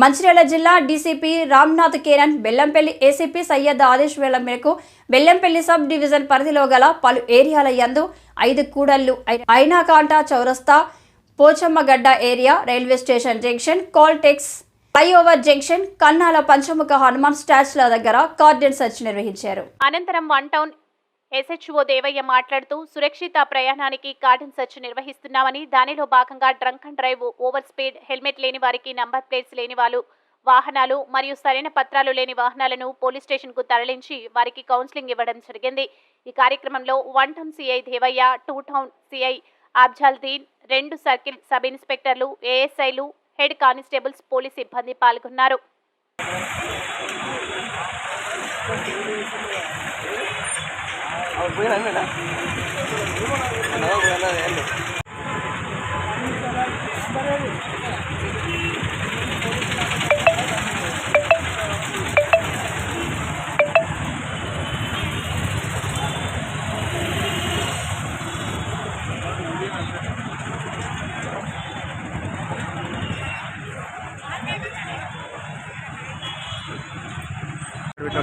మంచిర్యాల జిల్లా DCP Ramnath Keran Bellampalli ACP Syed ఆదేశ్ వేల మేరకు బెల్లంపల్లి సబ్ డివిజన్ పరిధిలో గల పలు ఏరియాల యందు ఐదు కూడళ్ళు ఐనాకాంటా చౌరస్తా Pochammagadda area railway station junction Caltex flyover junction Kannala పంచముఖ హనుమాన్ స్టాచ్ల దగ్గర కార్డెన్ సెర్చ్ నిర్వహించారు. అనంతరం వన్ టౌన్ ఎస్హెచ్ఓ దేవయ్య మాట్లాడుతూ సురక్షిత ప్రయాణానికి కార్డన్ సెర్చ్ నిర్వహిస్తున్నామని దానిలో భాగంగా drunk and drive over speed helmet లేని వారికి నంబర్ ప్లేట్స్ లేని వాళ్ళు వాహనాలు మరియు సరైన పత్రాలు లేని వాహనాలను పోలీస్ స్టేషన్కు తరలించి వారికి కౌన్సిలింగ్ ఇవ్వడం జరిగింది. ఈ కార్యక్రమంలో one town CI Devaiah two town CI Abzal Deen రెండు సర్కిల్ సబ్ ఇన్స్పెక్టర్లు ఏఎస్ఐలు హెడ్ కానిస్టేబుల్స్ పోలీస్ సిబ్బంది పాల్గొన్నారు.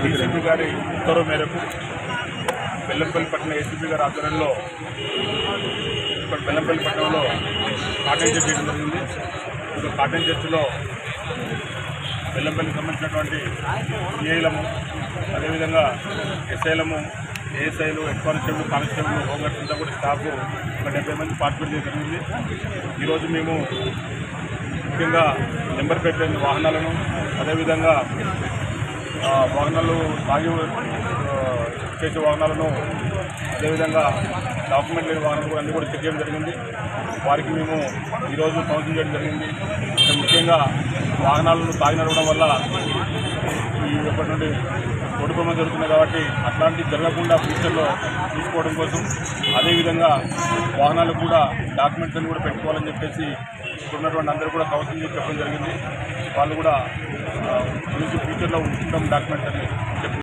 డీసీపీ గారి ఉత్తర్వు మేరకు బెల్లంపల్లి పట్టణ ఏసీపీ గారి ఆధ్వర్యంలో ఇక్కడ బెల్లంపల్లి పట్టణంలో కాటన్ చర్చ్ చేయడం జరిగింది. ఇక్కడ కాటన్ చర్చిలో బెల్లంపల్లికి సంబంధించినటువంటి సిఐలము అదేవిధంగా ఎస్ఐలము ఏఎస్ఐలు head constable constable home guards అంతా కూడా స్టాఫ్ ఒక డెబ్బై మంది పార్టిసిపేట్ చేయడం జరిగింది. ఈరోజు మేము ముఖ్యంగా నెంబర్ ప్లేట్ వాహనాలను అదేవిధంగా ఆ, వాహనాలు తాగి చేసే వాహనాలను అదేవిధంగా డాక్యుమెంట్ లేని వాహనాలు కూడా అన్ని కూడా చెక్ చేయడం జరిగింది. వారికి మేము ఈరోజు కౌన్సిలింగ్ చేయడం జరిగింది. ముఖ్యంగా వాహనాలను తాగి నడవడం వల్ల ఈ ఇప్పటి నుండి రోడ్డు జరుగుతుంది జరుగుతున్నాయి కాబట్టి అట్లాంటివి జరగకుండా ఫ్యూచర్లో తీసుకోవడం కోసం అదేవిధంగా వాహనాలు కూడా డాక్యుమెంట్స్ అని కూడా పెట్టుకోవాలని చెప్పేసి ఇప్పుడున్నటువంటి ఉన్నటువంటి అందరూ కూడా కౌన్సిలింగ్ చెప్పడం జరిగింది. వాళ్ళు కూడా ఫ్యూచర్లో ఉంటాం డాక్యుమెంట్స్ అని